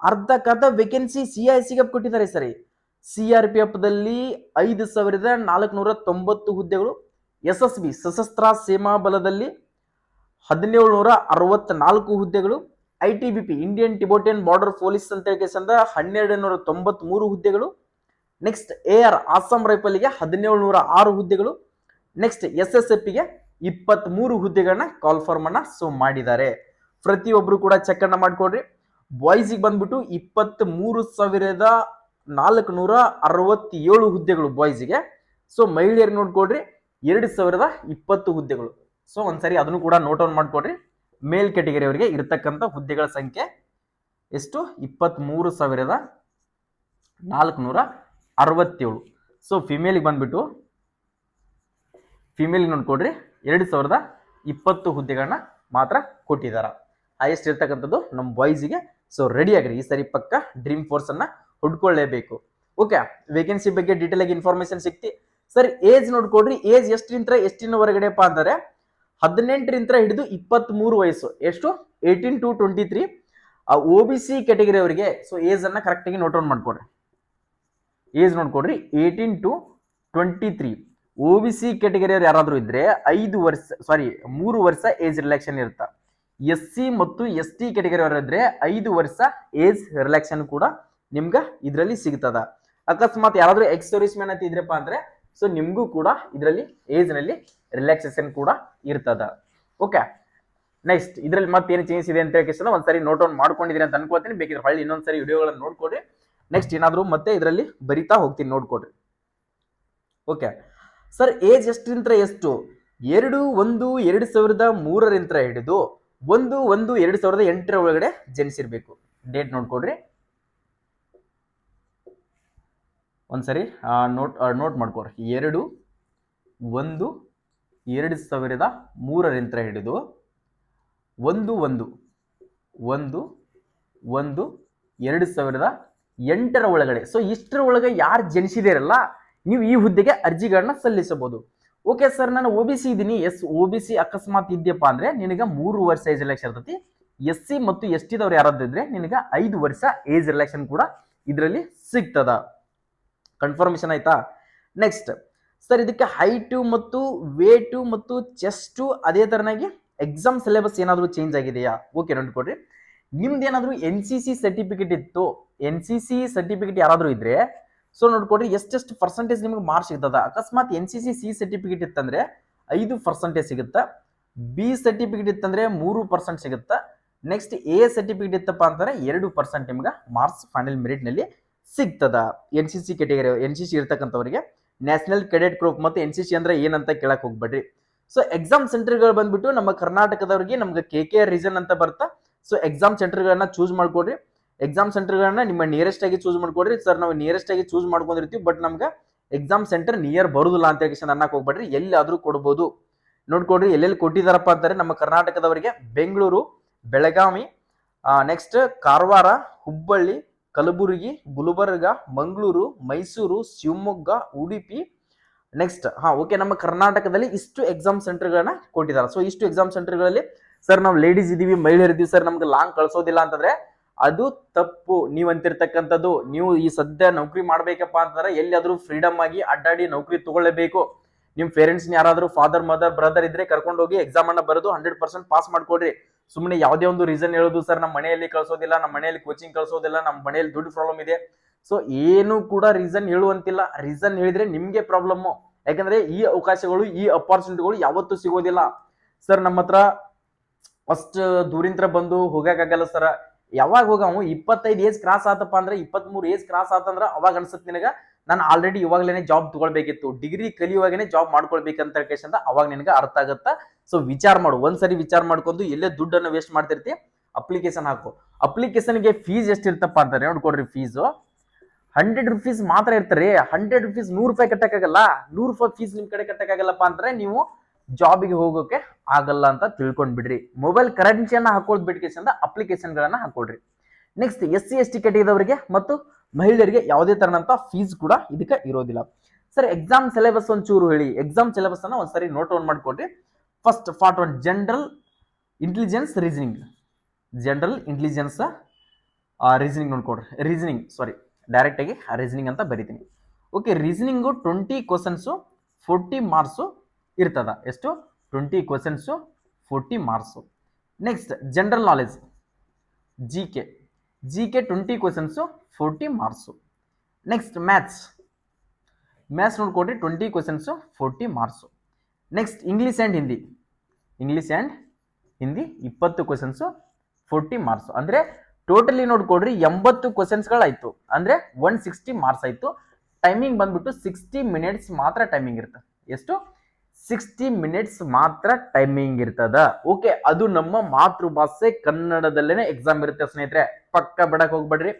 ಅರ್ಧ ಕಥ ವೇಕೆನ್ಸಿ ಸಿ ಐ ಎಸ್ಗೆ ಕೊಟ್ಟಿದ್ದಾರೆ ಸರಿ. ಸಿ ಆರ್ ಪಿ ಎಫ್ ದಲ್ಲಿ ಐದು ಸಾವಿರದ ನಾಲ್ಕುನೂರ ತೊಂಬತ್ತು ಹುದ್ದೆಗಳು. ಎಸ್ ಎಸ್ ಬಿ ಸಶಸ್ತ್ರ ಸೇನಾ ಬಲದಲ್ಲಿ ಹದಿನೇಳು ನೂರ ಅರವತ್ನಾಲ್ಕು ಹುದ್ದೆಗಳು. I T B P Indian Tibetan border police ಅಂತ ಕೇಸಂದ ಹನ್ನೆರಡು ನೂರ ತೊಂಬತ್ಮೂರು ಹುದ್ದೆಗಳು. ನೆಕ್ಸ್ಟ್ ಎ ಆರ್ ಅಸ್ಸಾಂ ರೈಫಲ್ಗೆ ಹದಿನೇಳು ನೂರ ಆರು ಹುದ್ದೆಗಳು. ನೆಕ್ಸ್ಟ್ ಎಸ್ ಎಸ್ ಎಫ್ಗೆ ಇಪ್ಪತ್ತ್ಮೂರು ಹುದ್ದೆಗಳನ್ನ ಕಾಲ್ ಅನ್ನ ಸೊ ಮಾಡಿದ್ದಾರೆ. ಪ್ರತಿಯೊಬ್ಬರು ಕೂಡ ಚೆಕ್ ಅನ್ನ ಮಾಡ್ಕೊಡ್ರಿ ಬಾಯ್ಸಿಗೆ ಬಂದ್ಬಿಟ್ಟು ಇಪ್ಪತ್ತ್ ಮೂರು ಸಾವಿರದ ನಾಲ್ಕು ನೂರ ಅರವತ್ತೇಳು ಹುದ್ದೆಗಳು ಬಾಯ್ಸಿಗೆ ಸೊ ಮಹಿಳೆಯರಿಗೆ ನೋಡ್ಕೊಡ್ರಿ ಎರಡು ಸಾವಿರದ ಇಪ್ಪತ್ತು ಹುದ್ದೆಗಳು. ಸೊ ಒಂದ್ಸರಿ ಅದನ್ನು ಕೂಡ ನೋಟ್ ಆನ್ ಮಾಡ್ಕೊಡ್ರಿ ಮೇಲ್ ಕೆಟಗರಿಯವರಿಗೆ ಇರತಕ್ಕಂಥ ಹುದ್ದೆಗಳ ಸಂಖ್ಯೆ ಎಷ್ಟು? ಇಪ್ಪತ್ತ್ಮೂರು ಸಾವಿರದ ನಾಲ್ಕುನೂರ ಅರವತ್ತೇಳು. ಸೊ ಫಿಮೇಲಿಗೆ ಬಂದ್ಬಿಟ್ಟು ಫಿಮೇಲಿಗೆ ನೋಡ್ಕೊಡ್ರಿ ಎರಡು ಸಾವಿರದ ಇಪ್ಪತ್ತು ಹುದ್ದೆಗಳನ್ನ ಮಾತ್ರ ಕೊಟ್ಟಿದ್ದಾರೆ ಹೈಯೆಸ್ಟ್ ಇರ್ತಕ್ಕಂಥದ್ದು ನಮ್ಮ ಬಾಯ್ಸಿಗೆ ಸೊ ರೆಡಿ ಆಗ್ರಿ. ಈ ಸರಿ ಪಕ್ಕ ಡ್ರೀಮ್ ಫೋರ್ಸ್ ಅನ್ನ ಹುಡ್ಕೊಳ್ಳೇಬೇಕು ಓಕೆ ವೇಕೆನ್ಸಿ ಬಗ್ಗೆ ಡೀಟೇಲ್ ಆಗಿ ಇನ್ಫಾರ್ಮೇಶನ್ ಸಿಕ್ತಿ. ಸರ್ ಏಜ್ ನೋಡ್ಕೊಡ್ರಿ ಏಜ್ ಎಷ್ಟರಿಂದ ಎಷ್ಟಿನ ಹೊರಗಡೆಪ್ಪ ಅಂದರೆ ಹದಿನೆಂಟರಿಂದ ಹಿಡಿದು ಇಪ್ಪತ್ತ್ ಮೂರು ವಯಸ್ಸು. ಎಷ್ಟು? ಏಯ್ಟೀನ್ ಟು ಟ್ವೆಂಟಿ ತ್ರೀ ಆ ಒ ಬಿ ಸಿ ಕೆಟಗರಿ ಅವರಿಗೆ ಸೊ ಏಜ್ ಅನ್ನ ಕರೆಕ್ಟಾಗಿ ನೋಟ್ ಡೌನ್ ಮಾಡ್ಕೊಡ್ರಿ. ಏಜ್ ನೋಡ್ಕೊಡ್ರಿ eighteen to twenty three O B C ಕೆಟಗರಿಯವ್ರು ಯಾರಾದರೂ ಇದ್ರೆ ಐದು ವರ್ಷ ಸಾರಿ ಮೂರು ವರ್ಷ ಏಜ್ ರಿಲ್ಯಾಕ್ಷನ್ ಇರುತ್ತೆ. ಎಸ್ ಸಿ ಮತ್ತು ಎಸ್ ಟಿ ಕೆಟಗರಿಯವರು ಇದ್ರೆ ಐದು ವರ್ಷ ಏಜ್ ರಿಲ್ಯಾಕ್ಷನ್ ಕೂಡ ನಿಮ್ಗೆ ಇದರಲ್ಲಿ ಸಿಗ್ತದ. ಅಕಸ್ಮಾತ್ ಯಾರಾದರೂ ಎಕ್ಸ್ ಸರ್ವಿಸ್ ಮ್ಯಾನ್ ಅಂತ ಇದ್ರಪ್ಪ ಅಂದ್ರೆ ಸೊ ನಿಮಗೂ ಕೂಡ ಇದರಲ್ಲಿ ಏಜ್ನಲ್ಲಿ ರಿಲ್ಯಾಕ್ಸೇಷನ್ ಕೂಡ ಇರ್ತದ. ಓಕೆ ನೆಕ್ಸ್ಟ್ ಇದ್ರಲ್ಲಿ ಮತ್ತೆ ಏನು ಚೇಂಜ್ ಇದೆ ಅಂತ ಹೇಳಿ ಒಂದ್ಸರಿ ನೋಟ್ ಡೌನ್ ಮಾಡ್ಕೊಂಡಿದ್ದೀನಿ ಅಂತ ಅನ್ಕೋತೀನಿ ಬೇಕಿದ್ರೆ ಹೊಳ್ಳಿ ಇನ್ನೊಂದ್ಸರಿ ವಿಡಿಯೋಗಳನ್ನ ನೋಡ್ಕೊಡ್ರಿ ನೆಕ್ಸ್ಟ್ ಏನಾದರೂ ಮತ್ತೆ ಇದರಲ್ಲಿ ಬರಿತಾ ಹೋಗ್ತೀನಿ ನೋಡ್ಕೊಡ್ರಿ ಓಕೆ ಸರ್ ಏಜ್ ಎಷ್ಟ್ರಿಂತ ಎಷ್ಟು? ಎರಡು, ಒಂದು, ಎರಡು ಸಾವಿರದ ಮೂರರಿಂದ ಹಿಡಿದು ಒಂದು ಒಂದು, ಎರಡು ಸಾವಿರದ ಎಂಟರ ಒಳಗಡೆ ಜನಿಸಿರ್ಬೇಕು ಡೇಟ್ ನೋಡ್ಕೊಡ್ರಿ ಒಂದ್ಸರಿ ನೋಟ್ ನೋಟ್ ಮಾಡ್ಕೊಡ್ರಿ. ಎರಡು, ಒಂದು ಎರಡು ಸಾವಿರದ ಮೂರರಿಂದ ಹಿಡಿದು ಒಂದು ಒಂದು ಒಂದು ಒಂದು, ಎರಡು ಸಾವಿರದ ಎಂಟರ ಒಳಗಡೆ. ಸೊ ಇಷ್ಟರ ಒಳಗೆ ಯಾರು ಜನಿಸಿದಿರಲ್ಲ, ನೀವು ಈ ಹುದ್ದೆಗೆ ಅರ್ಜಿಗಳನ್ನ ಸಲ್ಲಿಸಬಹುದು. ಓಕೆ ಸರ್ ನಾನು ಒ ಬಿ ಸಿ ಇದ್ದೀನಿ ಎಸ್ ಒ ಬಿ ಸಿ ಅಕಸ್ಮಾತ್ ಇದ್ಯಪ್ಪ ಅಂದ್ರೆ ನಿನಗೆ ಮೂರು ವರ್ಷ ಏಜ್ ರಿಲ್ಯಾಕ್ಷನ್ ಇರ್ತೈತಿ. ಎಸ್ ಸಿ ಮತ್ತು ಎಸ್ ಟಿದವ್ರು ಯಾರಾದ್ರೂ ಇದ್ರೆ ನಿನಗೆ ಐದು ವರ್ಷ ಏಜ್ ರಿಲ್ಯಾಕ್ಷನ್ ಕೂಡ ಇದರಲ್ಲಿ ಸಿಗ್ತದ. ಕನ್ಫರ್ಮೇಶನ್ ಆಯ್ತಾ? ನೆಕ್ಸ್ಟ್ ಸರ್, ಇದಕ್ಕೆ ಹೈಟು ಮತ್ತು ವೇಟು ಮತ್ತು ಚೆಸ್ಟು ಅದೇ ತರನಾಗಿ ಎಕ್ಸಾಮ್ ಸಿಲೆಬಸ್ ಏನಾದರೂ ಚೇಂಜ್ ಆಗಿದೆಯಾ? ಓಕೆ ನೋಡ್ಕೊಡ್ರಿ ನಿಮ್ದು ಏನಾದರೂ ಎನ್ ಸಿ ಸಿ ಸರ್ಟಿಫಿಕೇಟ್ ಇತ್ತು ಎನ್ ಸಿ ಸಿ ಸರ್ಟಿಫಿಕೇಟ್ ಯಾರಾದರೂ ಇದ್ರೆ ಸೊ ನೋಡ್ಕೊಡ್ರಿ ಎಷ್ಟೆಷ್ಟು ಪರ್ಸೆಂಟೇಜ್ ನಿಮ್ಗೆ ಮಾರ್ಕ್ಸ್ ಸಿಗ್ತದ? ಅಕಸ್ಮಾತ್ N C C C certificate ಇತ್ತಂದ್ರೆ ಐದು ಪರ್ಸೆಂಟೇಜ್ ಸಿಗುತ್ತಾ? ಬಿ ಸರ್ಟಿಫಿಕೇಟ್ ಇತ್ತಂದ್ರೆ ಮೂರು ಪರ್ಸೆಂಟ್ ಸಿಗುತ್ತಾ? ನೆಕ್ಸ್ಟ್ ಎ ಸರ್ಟಿಫಿಕೇಟ್ ಇತ್ತಪ್ಪ ಅಂತಂದ್ರೆ ಎರಡು ಪರ್ಸೆಂಟ್ ನಿಮ್ಗೆ ಮಾರ್ಕ್ಸ್ ಫೈನಲ್ ಮೆರಿಟ್ನಲ್ಲಿ ಸಿಗ್ತದ. N C C category N C C ಇರ್ತಕ್ಕಂಥವ್ರಿಗೆ. National cadet group ಮತ್ತು ಎನ್ ಸಿ ಸಿ ಅಂದ್ರೆ ಏನಂತ ಕೇಳಕ್ ಹೋಗ್ಬೇಡ್ರಿ. ಸೊ ಎಕ್ಸಾಮ್ ಸೆಂಟರ್ಗಳು ಬಂದ್ಬಿಟ್ಟು ನಮ್ಮ ಕರ್ನಾಟಕದವ್ರಿಗೆ ನಮ್ಗೆ ಕೆ ಕೆ ರೀಸನ್ ಅಂತ ಬರ್ತಾ ಸೊ ಎಕ್ಸಾಮ್ ಸೆಂಟರ್ಗಳನ್ನ ಚೂಸ್ ಮಾಡ್ಕೊಡ್ರಿ. ಎಕ್ಸಾಮ್ ಸೆಂಟರ್ಗಳನ್ನ ನಿಮ್ಮ ನಿಯರೆಸ್ಟ್ ಆಗಿ ಚೂಸ್ ಮಾಡ್ಕೊಡ್ರಿ. ಸರ್ ನಾವು ನಿಯರೆಸ್ಟ್ ಆಗಿ ಚೂಸ್ ಮಾಡ್ಕೊಂಡಿರ್ತೀವಿ ಬಟ್ ನಮ್ಗೆ ಎಕ್ಸಾಮ್ ಸೆಂಟರ್ ನಿಯರ್ ಬರುದಿಲ್ಲ ಅಂತ ಹೇಳಿ ಅನ್ನಕ್ಕೆ ಹೋಗ್ಬೇಡ್ರಿ. ಎಲ್ಲಾದರೂ ಕೊಡ್ಬೋದು. ನೋಡ್ಕೊಡ್ರಿ, ಎಲ್ಲೆಲ್ಲಿ ಕೊಟ್ಟಿದಾರಪ್ಪ ಅಂತಾರೆ, ನಮ್ಮ ಕರ್ನಾಟಕದವರಿಗೆ ಬೆಂಗಳೂರು, ಬೆಳಗಾವಿ ನೆಕ್ಸ್ಟ್ ಕಾರವಾರ, ಹುಬ್ಬಳ್ಳಿ ಕಲಬುರಗಿ, ಗುಲ್ಬರ್ಗ, ಮಂಗಳೂರು, ಮೈಸೂರು, ಶಿವಮೊಗ್ಗ, ಉಡುಪಿ. ನೆಕ್ಸ್ಟ್ ಹಾ ಓಕೆ ನಮ್ಮ ಕರ್ನಾಟಕದಲ್ಲಿ ಇಷ್ಟು ಎಕ್ಸಾಮ್ ಸೆಂಟರ್ಗಳನ್ನ ಕೊಟ್ಟಿದ್ದಾರೆ. ಸೊ ಇಷ್ಟು ಎಕ್ಸಾಮ್ ಸೆಂಟರ್ಗಳಲ್ಲಿ ಸರ್ ನಾವು ಲೇಡೀಸ್ ಇದೀವಿ, ಮಹಿಳೆಯರು ಇದೀವಿ. ಸರ್ ನಮ್ಗೆ ಲಾಂಗ್ ಕಳ್ಸೋದಿಲ್ಲ ಅಂತಂದ್ರೆ ಅದು ತಪ್ಪು. ನೀವು ಅಂತಿರ್ತಕ್ಕಂಥದ್ದು, ನೀವು ಈ ಸದ್ಯ ನೌಕರಿ ಮಾಡ್ಬೇಕಪ್ಪ ಅಂತಂದ್ರೆ ಎಲ್ಲಿಯಾದ್ರೂ ಫ್ರೀಡಮ್ ಆಗಿ ಅಡ್ಡಾಡಿ ನೌಕರಿ ತಗೊಳ್ಳೇಬೇಕು. ನಿಮ್ಮ ಪೇರೆಂಟ್ಸ್ ಯಾರಾದ್ರೂ ಫಾದರ್ ಮದರ್ ಬ್ರದರ್ ಇದ್ರೆ ಕರ್ಕೊಂಡೋಗಿ ಎಕ್ಸಾಮ್ ಅನ್ನ ಬರೆದು ಹಂಡ್ರೆಡ್ ಪರ್ಸೆಂಟ್ ಪಾಸ್ ಮಾಡ್ಕೊಡ್ರಿ. ಸುಮ್ಮನೆ ಯಾವುದೇ ಒಂದು ರೀಸನ್ ಹೇಳೋದು ಸರ್ ನಮ್ಮ ಮನೆಯಲ್ಲಿ ಕಳಿಸೋದಿಲ್ಲ ನಮ್ಮ ಮನೆಯಲ್ಲಿ ಕೋಚಿಂಗ್ ಕಳಿಸೋದಿಲ್ಲ ನಮ್ಮ ಮನೆಯಲ್ಲಿ ದುಡ್ಡು ಪ್ರಾಬ್ಲಮ್ ಇದೆ. ಸೊ ಏನು ಕೂಡ ರೀಸನ್ ಹೇಳುವಂತಿಲ್ಲ. ರೀಸನ್ ಹೇಳಿದ್ರೆ ನಿಮ್ಗೆ ಪ್ರಾಬ್ಲಮ್ ಯಾಕಂದ್ರೆ ಈ ಅವಕಾಶಗಳು, ಈ ಅಪಾರ್ಚುನಿಟಿಗಳು ಯಾವತ್ತೂ ಸಿಗೋದಿಲ್ಲ. ಸರ್ ನಮ್ಮ ಹತ್ರ ಅಷ್ಟು ದೂರಿಂತ್ರ ಬಂದು ಹೋಗಕ್ಕಾಗಲ್ಲ ಸರ್ ಯಾವಾಗ ಹೋಗವು ಇಪ್ಪತ್ತೈದು ಏಜ್ ಕ್ರಾಸ್ ಆತಪ್ಪ ಅಂದ್ರೆ, ಇಪ್ಪತ್ಮೂರು ಏಜ್ ಕ್ರಾಸ್ ಆತಂದ್ರೆ ಅವಾಗ ಅನ್ಸುತ್ತೆ ನಿನಗ, ನಾನು ಆಲ್ರೆಡಿ ಇವಾಗಲೇ ಜಾಬ್ ತಗೊಳ್ಬೇಕಿತ್ತು. ಡಿಗ್ರಿ ಕಲಿಯುವಾಗನೇ ಜಾಬ್ ಮಾಡ್ಕೊಳ್ಬೇಕಂತ ಕೇಶಂದ ಅವಾಗ ನಿನಗೆ ಅರ್ಥ ಆಗುತ್ತೆ. ಸೊ ವಿಚಾರ ಮಾಡು. ಒಂದ್ಸರಿ ವಿಚಾರ ಮಾಡ್ಕೊಂಡು ಎಲ್ಲೇ ದುಡ್ಡನ್ನು ವೇಸ್ಟ್ ಮಾಡ್ತಿರ್ತಿ ಅಪ್ಲಿಕೇಶನ್ ಹಾಕು. ಅಪ್ಲಿಕೇಶನ್ಗೆ ಫೀಸ್ ಎಷ್ಟಿರ್ತಪ್ಪ ಅಂತಾರೆ? ನೋಡ್ಕೊಡ್ರಿ ಫೀಸು ಹಂಡ್ರೆಡ್ ರುಪೀಸ್ ಮಾತ್ರ ಇರ್ತಾರೆ. ಹಂಡ್ರೆಡ್ ರುಪೀಸ್ ನೂರು ರೂಪಾಯಿ ಕಟ್ಟಕ್ಕಾಗಲ್ಲ. ನೂರು ರೂಪಾಯಿ ಫೀಸ್ ನಿಮ್ಮ ಕಡೆ ಕಟ್ಟಕ್ಕಾಗಲ್ಲಪ್ಪ ಅಂದ್ರೆ ನೀವು ಜಾಬಿಗೆ ಹೋಗೋಕೆ ಆಗಲ್ಲ ಅಂತ ತಿಳ್ಕೊಂಡ್ಬಿಡ್ರಿ. ಮೊಬೈಲ್ ಕರೆನ್ಸಿಯನ್ನ ಹಾಕೊಳ್ಳೋದು ಬಿಟ್ಕೇಸಿಂದ ಅಪ್ಲಿಕೇಶನ್ಗಳನ್ನು ಹಾಕೊಳ್ರಿ next S C S T ಕೆಟಿದವರಿಗೆ ಮತ್ತು ಮಹಿಳೆಯರಿಗೆ ಯಾವುದೇ ತರನಂತ ಫೀಸ್ ಕೂಡ ಇದಕ್ಕೆ ಇರೋದಿಲ್ಲ. ಸರ್ ಎಕ್ಸಾಮ್ ಸಿಲೆಬಸ್ ಒಂಚೂರು ಹೇಳಿ. ಎಕ್ಸಾಮ್ ಸಿಲೆಬಸ್ ಅನ್ನ ಒಂದ್ಸರಿ note down ಮಾಡ್ಕೊಡ್ರಿ first part one general intelligence reasoning general intelligence reasoning ನೋಡ್ಕೊಡ್ರಿ ರೀಸನಿಂಗ್ ಸಾರಿ ಡೈರೆಕ್ಟ್ ಆಗಿ ರೀಸನಿಂಗ್ ಅಂತ ಬರೀತೀನಿ. Okay reasoning twenty questions forty marks ಇರ್ತದ. ಎಷ್ಟು? Twenty questions forty marks next general knowledge G K G K twenty questions forty marks next maths maths ನೋಡ್ಕೊಟ್ರಿ twenty questions forty marks next English and Hindi English and Hindi ಇಪ್ಪತ್ತು questions forty marks ಅಂದರೆ totally ನೋಡ್ಕೊಡ್ರಿ ಎಂಬತ್ತು ಕ್ವಶನ್ಸ್ಗಳಾಯಿತು ಅಂದರೆ one sixty marks ಆಯಿತು. Timing ಬಂದ್ಬಿಟ್ಟು sixty minutes ಮಾತ್ರ timing ಇರುತ್ತೆ. ಎಷ್ಟು? ಸಿಕ್ಸ್ಟಿ ಮಿನಿಟ್ಸ್ ಮಾತ್ರ ಟೈಮಿಂಗ್ ಇರ್ತದ. ಓಕೆ ಅದು ನಮ್ಮ ಮಾತೃಭಾಷೆ ಕನ್ನಡದಲ್ಲೇನೆ ಎಕ್ಸಾಮ್ ಇರುತ್ತೆ ಸ್ನೇಹಿತರೆ. ಪಕ್ಕ ಬಿಡಕ್ ಹೋಗ್ಬೇಡ್ರಿ.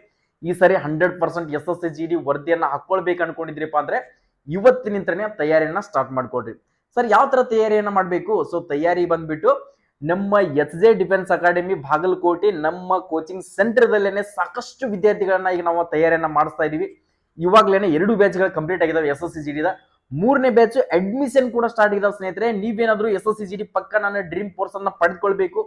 ಈ ಸರಿ hundred percent S S G D ವರದಿಯನ್ನ ಹಾಕೊಳ್ಬೇಕು ಅನ್ಕೊಂಡಿದ್ರಿಪ್ಪ ಅಂದ್ರೆ ಇವತ್ತಿನಿಂದನೇ ತಯಾರಿಯನ್ನ ಸ್ಟಾರ್ಟ್ ಮಾಡ್ಕೊಡ್ರಿ ಸರ್, ಯಾವ ತರ ತಯಾರಿಯನ್ನ ಮಾಡಬೇಕು? ಸೊ ತಯಾರಿ ಬಂದ್ಬಿಟ್ಟು ನಮ್ಮ S J defence academy Bagalkote, ನಮ್ಮ ಕೋಚಿಂಗ್ ಸೆಂಟರ್ದಲ್ಲೇನೆ ಸಾಕಷ್ಟು ವಿದ್ಯಾರ್ಥಿಗಳನ್ನ ಈಗ ನಾವು ತಯಾರಿಯನ್ನ ಮಾಡಿಸ್ತಾ ಇದೀವಿ. ಇವಾಗ್ಲೇನೆ ಎರಡು ಬ್ಯಾಚ್ಗಳು ಕಂಪ್ಲೀಟ್ ಆಗಿದಾವೆ ಎಸ್ ಎಸ್ ಸಿ ಜಿ ಡಿದ ಮೂರನೇ ಬ್ಯಾಚ್ ಅಡ್ಮಿಷನ್ ಕೂಡ ಸ್ಟಾರ್ಟ್ ಆಗಿದಾವೆ ಸ್ನೇಹಿತರೆ. ನೀವೇನಾದ್ರೂ S S C G D ಪಕ್ಕ ನನ್ನ ಡ್ರೀಮ್ ಕೋರ್ಸ್ ಅನ್ನ ಪಡೆದುಕೊಳ್ಬೇಕು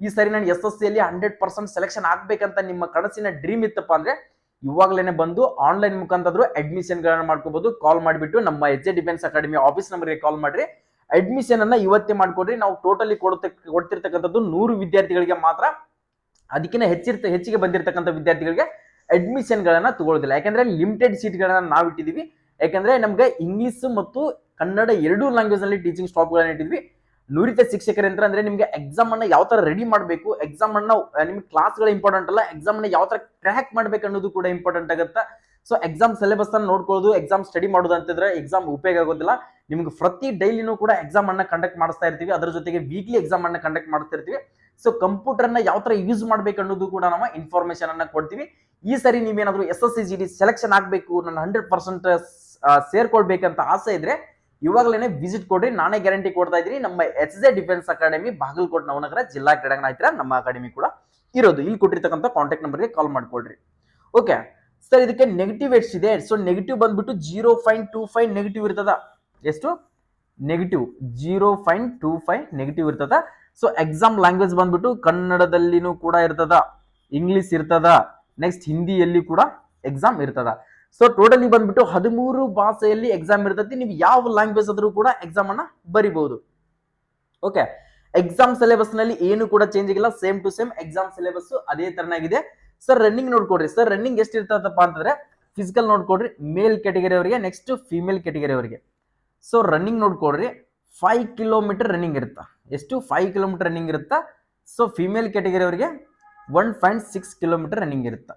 ಈ ಸರಿ ನಾನು ಎಸ್ ಎಸ್ ಸಿಯಲ್ಲಿ ಹಂಡ್ರೆಡ್ ಪರ್ಸೆಂಟ್ ಸೆಲೆಕ್ಷನ್ ಆಗ್ಬೇಕಂತ ನಿಮ್ಮ ಕನಸಿನ ಡ್ರೀಮ್ ಇತ್ತಪ್ಪ ಅಂದ್ರೆ ಇವಾಗಲೇ ಬಂದು ಆನ್ಲೈನ್ ಮುಖಾಂತರ ಅಡ್ಮಿಷನ್ ಗಳನ್ನ ಮಾಡ್ಕೋಬಹುದು ಕಾಲ್ ಮಾಡಿಬಿಟ್ಟು ನಮ್ಮ ಎಚ್ ಡಿಫೆನ್ಸ್ ಅಕಾಡೆಮಿ ಆಫೀಸ್ ನಂಬರ್ಗೆ ಕಾಲ್ ಮಾಡ್ರಿ. ಅಡ್ಮಿಷನ್ ಅನ್ನ ಇವತ್ತೇ ಮಾಡ್ಕೊಡ್ರಿ. ನಾವು ಟೋಟಲಿ ಕೊಡ್ತ, ಕೊಡ್ತಿರ್ತಕ್ಕಂಥದ್ದು ನೂರು ವಿದ್ಯಾರ್ಥಿಗಳಿಗೆ ಮಾತ್ರ. ಅದಕ್ಕಿಂತ ಹೆಚ್ಚಿರ್ತ, ಹೆಚ್ಚಿಗೆ ಬಂದಿರತಕ್ಕಂಥ ವಿದ್ಯಾರ್ಥಿಗಳಿಗೆ ಅಡ್ಮಿಷನ್ ಗಳನ್ನ ತಗೊಳ್ಳೋದಿಲ್ಲ. ಯಾಕಂದ್ರೆ ಲಿಮಿಟೆಡ್ ಸೀಟ್ ಗಳನ್ನ ನಾವು ಇಟ್ಟಿದೀವಿ ಯಾಕಂದ್ರೆ ನಮ್ಗೆ ಇಂಗ್ಲಿಷ್ ಮತ್ತು ಕನ್ನಡ ಎರಡು ಲ್ಯಾಂಗ್ವೇಜ್ನಲ್ಲಿ ಟೀಚಿಂಗ್ ಸ್ಟಾಪ್ ಗಳನ್ನ ಇಟ್ಟಿದ್ವಿ. ನುರಿತ ಶಿಕ್ಷಕರಂತ್ರ ಅಂದ್ರೆ ನಿಮ್ಗೆ ಎಕ್ಸಾಮ್ ಅನ್ನ ಯಾವ ತರ ರೆಡಿ ಮಾಡಬೇಕು ಎಕ್ಸಾಮ್ ಅನ್ನ ನಿಮ್ಗೆ ಕ್ಲಾಸ್ಗಳು ಇಂಪಾರ್ಟೆಂಟ್ ಅಲ್ಲ ಎಕ್ಸಾಮ್ ಅನ್ನ ಯಾವ ತರ ಕ್ರ್ಯಾಕ್ ಮಾಡ್ಬೇಕು ಅನ್ನೋದು ಕೂಡ ಇಂಪಾರ್ಟೆಂಟ್ ಆಗುತ್ತೆ? ಸೊ ಎಕ್ಸಾಮ್ ಸಿಲೆಬಸ್ ಅನ್ನ ನೋಡ್ಕೊಳ್ಳೋದು ಎಕ್ಸಾಮ್ ಸ್ಟಡಿ ಮಾಡೋದು ಅಂತಿದ್ರೆ ಎಕ್ಸಾಮ್ ಉಪಯೋಗ ಆಗೋದಿಲ್ಲ. ನಿಮ್ಗೆ ಪ್ರತಿ ಡೈಲಿನೂ ಕೂಡ ಎಕ್ಸಾಮ್ ಅನ್ನ ಕಂಡಕ್ಟ್ ಮಾಡಿಸ್ತಾ ಇರ್ತೀವಿ. ಅದರ ಜೊತೆಗೆ ವೀಕ್ಲಿ ಎಕ್ಸಾಮ್ ಅನ್ನ ಕಂಡಕ್ಟ್ ಮಾಡ್ತಾ ಇರ್ತೀವಿ. ಸೊ ಕಂಪ್ಯೂಟರ್ನ ಯಾವ ತರ ಯೂಸ್ ಮಾಡ್ಬೇಕು ಅನ್ನೋದು ಕೂಡ ನಾವು ಇನ್ಫಾರ್ಮೇಶನ್ ಅನ್ನ ಕೊಡ್ತೀವಿ. ಈ ಸರಿ ನೀವೇನಾದ್ರೂ S S C G D selection ಆಗ್ಬೇಕು, ನನ್ನ ಹಂಡ್ರೆಡ್ ಪರ್ಸೆಂಟ್ ಸೇರ್ಕೊಳ್ಬೇಕಂತ ಆಸೆ ಇದ್ರೆ ಇವಾಗಲೇ ವಿಸಿಟ್ ಕೊಡ್ರಿ. ನಾನೇ ಗ್ಯಾರಂಟಿ ಕೊಡ್ತಾ ಇದ್ದೀನಿ. ನಮ್ಮ H A defence academy Bagalkote, Navanagar ಜಿಲ್ಲಾ ಕ್ರೀಡಾಂಗಣ ಹತ್ತಿರ ನಮ್ಮ ಅಕಾಡೆಮಿ ಕೂಡ ಇರೋದು. ಇಲ್ಲಿ ಕೊಟ್ಟಿರ್ತಕ್ಕಂಥ ಕಾಂಟ್ಯಾಕ್ಟ್ ನಂಬರ್ಗೆ ಕಾಲ್ ಮಾಡ್ಕೊಳ್ರಿ ಓಕೆ ಸರ್ ಇದಕ್ಕೆ ನೆಗೆಟಿವ್ ಇದೆ. ಸೊ ನೆಗೆಟಿವ್ ಬಂದ್ಬಿಟ್ಟು zero five two five negative ಇರ್ತದ. ಎಷ್ಟು? Negative zero five two five negative ಇರ್ತದ. ಸೊ ಎಕ್ಸಾಮ್ ಲ್ಯಾಂಗ್ವೇಜ್ ಬಂದ್ಬಿಟ್ಟು ಕನ್ನಡದಲ್ಲಿನೂ ಕೂಡ ಇರ್ತದ. ಇಂಗ್ಲಿಷ್ ಇರ್ತದ. ನೆಕ್ಸ್ಟ್ ಹಿಂದಿಯಲ್ಲಿ ಕೂಡ ಎಕ್ಸಾಮ್ ಇರ್ತದ. ಸೊ ಟೋಟಲಿ ಬಂದ್ಬಿಟ್ಟು ಹದಿಮೂರು ಭಾಷೆಯಲ್ಲಿ ಎಕ್ಸಾಮ್ ಇರ್ತೈತಿ. ನೀವು ಯಾವ ಲ್ಯಾಂಗ್ವೇಜ್ ಆದರೂ ಕೂಡ ಎಕ್ಸಾಮ್ ಅನ್ನ ಬರಿಬಹುದು ಓಕೆ ಎಕ್ಸಾಮ್ ಸಿಲೆಬಸ್ನಲ್ಲಿ ಏನು ಕೂಡ ಚೇಂಜ್ ಆಗಿಲ್ಲ. Same to same exam syllabus ಅದೇ ತರನಾಗಿದೆ ಸರ್ ರನ್ನಿಂಗ್ ನೋಡ್ಕೊಡ್ರಿ. ಸರ್ ರನ್ನಿಂಗ್ ಎಷ್ಟು ಇರ್ತದಪ್ಪ ಅಂತಂದ್ರೆ ಫಿಸಿಕಲ್ ನೋಡ್ಕೊಡ್ರಿ. ಮೇಲ್ ಕೆಟಗರಿ ಅವರಿಗೆ ನೆಕ್ಸ್ಟ್ ಫಿಮೇಲ್ ಕೆಟಗರಿ ಅವರಿಗೆ. ಸೊ ರನ್ನಿಂಗ್ ನೋಡ್ಕೊಡ್ರಿ. ಫೈವ್ ಕಿಲೋಮೀಟರ್ ರನ್ನಿಂಗ್ ಇರುತ್ತಾ. ಎಷ್ಟು? ಫೈವ್ ಕಿಲೋಮೀಟರ್ ರನ್ನಿಂಗ್ ಇರುತ್ತಾ. ಸೊ ಫಿಮೇಲ್ ಕೆಟಗರಿ ಅವರಿಗೆ one point six kilometre running ಇರುತ್ತಾ.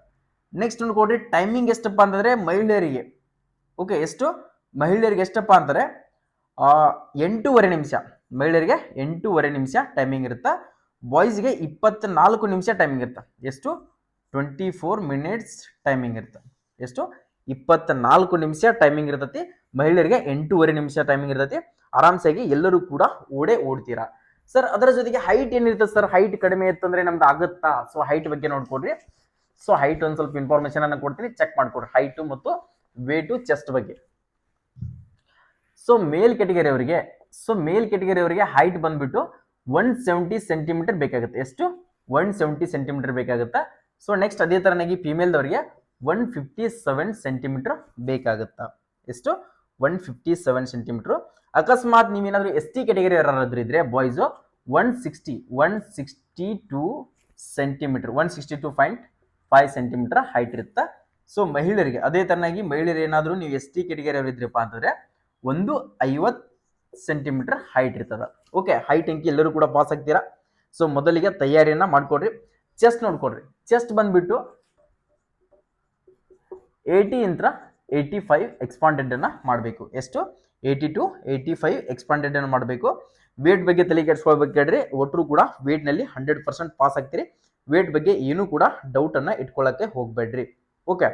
ನೆಕ್ಸ್ಟ್ ನೋಡ್ಕೊಡ್ರಿ ಟೈಮಿಂಗ್ ಎಷ್ಟಪ್ಪ ಅಂತಂದ್ರೆ ಮಹಿಳೆಯರಿಗೆ. ಓಕೆ ಎಷ್ಟು? ಮಹಿಳೆಯರಿಗೆ ಎಷ್ಟಪ್ಪ ಅಂದರೆ ಎಂಟೂವರೆ ನಿಮಿಷ. ಮಹಿಳೆಯರಿಗೆ ಎಂಟೂವರೆ ನಿಮಿಷ ಟೈಮಿಂಗ್ ಇರುತ್ತೆ? ಬಾಯ್ಸ್ಗೆ ಇಪ್ಪತ್ನಾಲ್ಕು ನಿಮಿಷ ಟೈಮಿಂಗ್ ಇರುತ್ತೆ? ಎಷ್ಟು? ಟ್ವೆಂಟಿ ಫೋರ್ ಮಿನಿಟ್ಸ್ ಟೈಮಿಂಗ್ ಇರುತ್ತೆ? ಎಷ್ಟು? ಇಪ್ಪತ್ನಾಲ್ಕು ನಿಮಿಷ ಟೈಮಿಂಗ್ ಇರ್ತತಿ. ಮಹಿಳೆಯರಿಗೆ ಎಂಟೂವರೆ ನಿಮಿಷ ಟೈಮಿಂಗ್ ಇರ್ತತಿ. ಆರಾಮ್ಸಾಗಿ ಎಲ್ಲರೂ ಕೂಡ ಓಡೇ ಓಡ್ತೀರಾ. ಸರ್ ಅದರ ಜೊತೆಗೆ ಹೈಟ್ ಏನಿರ್ತದೆ ಸರ್ ಹೈಟ್ ಕಡಿಮೆ ಇತ್ತಂದ್ರೆ ನಮ್ದು ಆಗುತ್ತಾ? ಸೊ ಹೈಟ್ ಬಗ್ಗೆ ನೋಡ್ಕೊಡ್ರಿ. ಸೊ ಹೈಟ್ ಒಂದು ಸ್ವಲ್ಪ ಇನ್ಫಾರ್ಮೇಶನ್ ಅನ್ನ ಕೊಡ್ತೀನಿ. ಚೆಕ್ ಮಾಡ್ಕೊಡ್ರಿ ಹೈಟು ಮತ್ತು ವೇಟು ಚೆಸ್ಟ್ ಬಗ್ಗೆ. ಸೊ ಮೇಲ್ ಕೆಟಗರಿ ಅವರಿಗೆ ಸೊ ಮೇಲ್ ಕೆಟಗರಿ ಅವರಿಗೆ ಹೈಟ್ ಬಂದ್ಬಿಟ್ಟು ಒನ್ ಸೆವೆಂಟಿ ಸೆಂಟಿಮೀಟರ್ ಬೇಕಾಗುತ್ತೆ. ಎಷ್ಟು? ಒನ್ ಸೆವೆಂಟಿ ಸೆಂಟಿಮೀಟರ್ ಬೇಕಾಗುತ್ತೆ. ಸೊ ನೆಕ್ಸ್ಟ್ ಅದೇ ತರನಾಗಿ ಫಿಮೇಲ್ದವರಿಗೆ ಒನ್ ಫಿಫ್ಟಿ ಸೆವೆನ್ ಸೆಂಟಿಮೀಟರ್ ಬೇಕಾಗುತ್ತಾ? ಎಷ್ಟು? ಒನ್ ಫಿಫ್ಟಿ ಸೆವೆನ್ ಸೆಂಟಿಮೀಟರ್ ಅಕಸ್ಮಾತ್ ನೀವೇನಾದರೂ ಎಸ್ ಟಿ ಕೆಟಗರಿ ಇದ್ರೆ boys one sixty one sixty two centimetre one sixty two point five centimetre height ಇರುತ್ತೆ? ಸೊ ಮಹಿಳೆಯರಿಗೆ, ಅದೇ ತರನಾಗಿ ಮಹಿಳೆಯರು ಏನಾದರೂ ನೀವು ಎಸ್ ಟಿ ಕೆಟಗರಿ ಅವರಿದ್ರಪ್ಪ ಅಂತಂದ್ರೆ ಒಂದು ಐವತ್ತು ಸೆಂಟಿಮೀಟರ್ ಹೈಟ್ ಇರ್ತದ. ಓಕೆ ಹೈಟ್ ಅಂಕಿ ಎಲ್ಲರೂ ಕೂಡ ಪಾಸ್ ಆಗ್ತೀರಾ? ಸೊ ಮೊದಲಿಗೆ ತಯಾರಿಯನ್ನ ಮಾಡ್ಕೊಡ್ರಿ. ಚೆಸ್ಟ್ ನೋಡ್ಕೊಡ್ರಿ. ಚೆಸ್ಟ್ ಬಂದ್ಬಿಟ್ಟು ಏಯ್ಟಿ ಇಂತ್ರ ಏಯ್ಟಿ ಫೈವ್ ಎಕ್ಸ್ಪಾಂಡೆಡ್ ಅನ್ನ ಮಾಡಬೇಕು. ಎಷ್ಟು? Eighty to eighty five expanded ಅನ್ನು ಮಾಡಬೇಕು. ವೇಟ್ ಬಗ್ಗೆ ತಲೆ ಕೆಡಿಸ್ಕೊಳ್ಬೇಕಾದ್ರೆ ಒಟ್ಟರು ಕೂಡ ವೇಟ್ನಲ್ಲಿ ನಲ್ಲಿ ಹಂಡ್ರೆಡ್ ಪರ್ಸೆಂಟ್ ಪಾಸ್ ಆಗ್ತೀರಿ. ವೇಟ್ ಬಗ್ಗೆ ಏನೂ ಕೂಡ ಡೌಟ್ ಅನ್ನ ಇಟ್ಕೊಳ್ಳಕ್ಕೆ ಹೋಗ್ಬೇಡ್ರಿ. ಓಕೆ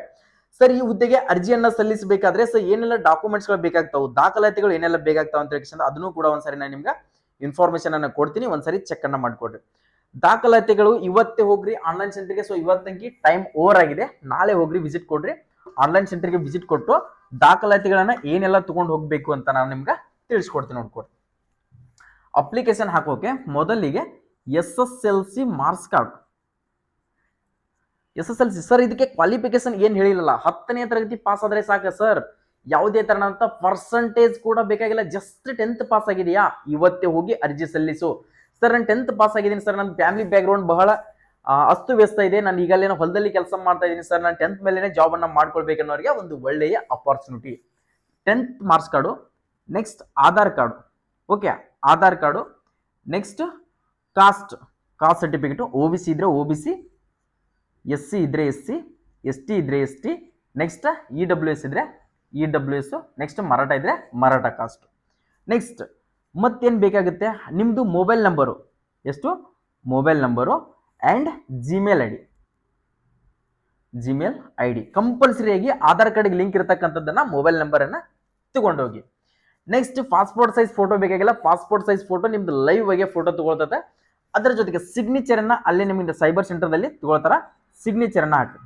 ಸರ್ ಈ ಹುದ್ದೆಗೆ ಅರ್ಜಿಯನ್ನ ಸಲ್ಲಿಸಬೇಕಾದ್ರೆ ಸರ್ ಏನೆಲ್ಲ ಡಾಕ್ಯುಮೆಂಟ್ಸ್ಗಳು ಬೇಕಾಗ್ತಾವೆ? ದಾಖಲಾತಿಗಳು ಏನೆಲ್ಲ ಬೇಕಾಗ್ತಾವೆ ಅಂತ ಹೇಳಿ ಅದನ್ನು ಕೂಡ ಒಂದ್ಸರಿ ನಾನು ನಿಮ್ಗೆ ಇನ್ಫಾರ್ಮೇಶನ್ ಅನ್ನು ಕೊಡ್ತೀನಿ, ಒಂದ್ಸರಿ ಚೆಕ್ ಅನ್ನ ಮಾಡ್ಕೊಡ್ರಿ. ದಾಖಲಾತಿಗಳು ಇವತ್ತೇ ಹೋಗ್ರಿ ಆನ್ಲೈನ್ ಸೆಂಟರ್ಗೆ ಸೊ ಇವತ್ತಂಗಿ ಟೈಮ್ ಓವರ್ ಆಗಿದೆ. ನಾಳೆ ಹೋಗ್ರಿ ವಿಸಿಟ್ ಕೊಡ್ರಿ. ಆನ್ಲೈನ್ ಸೆಂಟರ್ಗೆ ವಿಸಿಟ್ ಕೊಟ್ಟು ದಾಖಲಾತಿಗಳನ್ನ ಏನೆಲ್ಲ ತಗೊಂಡು ಹೋಗ್ಬೇಕು ಅಂತ ನಾನು ನಿಮ್ಗೆ ತಿಳಿಸ್ಕೊಡ್ತೀನಿ ನೋಡ್ಕೊಡಿ. ಅಪ್ಲಿಕೇಶನ್ ಹಾಕೋಕೆ ಮೊದಲಿಗೆ S S L C marks card S S L C sir ಇದಕ್ಕೆ ಕ್ವಾಲಿಫಿಕೇಶನ್ ಏನು ಹೇಳಿಲ್ಲ ಹತ್ತನೇ ತರಗತಿ ಪಾಸ್ ಆದ್ರೆ ಸಾಕ ಸರ್ ಯಾವುದೇ ತರನಂತ ಪರ್ಸೆಂಟೇಜ್ ಕೂಡ ಬೇಕಾಗಿಲ್ಲ ಜಸ್ಟ್ ಟೆಂತ್ ಪಾಸ್ ಆಗಿದೆಯಾ? ಇವತ್ತೇ ಹೋಗಿ ಅರ್ಜಿ ಸಲ್ಲಿಸು. ಸರ್ ನಾನು ಟೆಂತ್ ಪಾಸ್ ಆಗಿದ್ದೀನಿ ಸರ್ ನನ್ನ ಫ್ಯಾಮಿಲಿ ಬ್ಯಾಕ್ಗ್ರೌಂಡ್ ಬಹಳ ಅಸ್ತು ವ್ಯಸ್ತ ಇದೆ. ನಾನು ಈಗಲೇ ಹೊಲದಲ್ಲಿ ಕೆಲಸ ಮಾಡ್ತಾ ಇದ್ದೀನಿ ಸರ್ ನಾನು ಟೆಂತ್ ಮೇಲೇ ಜಾಬ್ ಅನ್ನ ಮಾಡ್ಕೊಳ್ಬೇಕನ್ನೋರಿಗೆ ಒಂದು ಒಳ್ಳೆಯ opportunity tenth marks card next Aadhaar card okay Aadhaar card next caste caste certificate O B C ಇದ್ರೆ O B C S C ಇದ್ರೆ ಎಸ್ ಸಿ, ಎಸ್ ಟಿ ಇದ್ರೆ S T next E W S ಇದ್ರೆ E W S next Maratha ಇದ್ರೆ Maratha caste next ಮತ್ತೇನು ಬೇಕಾಗುತ್ತೆ? ನಿಮ್ಮದು mobile number ಎಷ್ಟು? Mobile number and Gmail I D Gmail I D ಕಂಪಲ್ಸರಿಯಾಗಿ Aadhaar ಕಾರ್ಡ್ಗೆ link ಇರತಕ್ಕಂಥದ್ದನ್ನು ಮೊಬೈಲ್ ನಂಬರನ್ನು ತಗೊಂಡೋಗಿ. ನೆಕ್ಸ್ಟ್ ಪಾಸ್ಪೋರ್ಟ್ ಸೈಜ್ ಫೋಟೋ ಬೇಕಾಗಿಲ್ಲ. ಪಾಸ್ಪೋರ್ಟ್ ಸೈಜ್ ಫೋಟೋ ನಿಮ್ದು ಲೈವ್ ಆಗಿ ಫೋಟೋ ತಗೊಳ್ತದೆ. ಅದರ ಜೊತೆಗೆ ಸಿಗ್ನೇಚರನ್ನು ಅಲ್ಲೇ ನಿಮಗೆ ಸೈಬರ್ ಸೆಂಟರ್ದಲ್ಲಿ ತಗೊಳ್ತಾರ. ಸಿಗ್ನೇಚರನ್ನು ಹಾಕಿ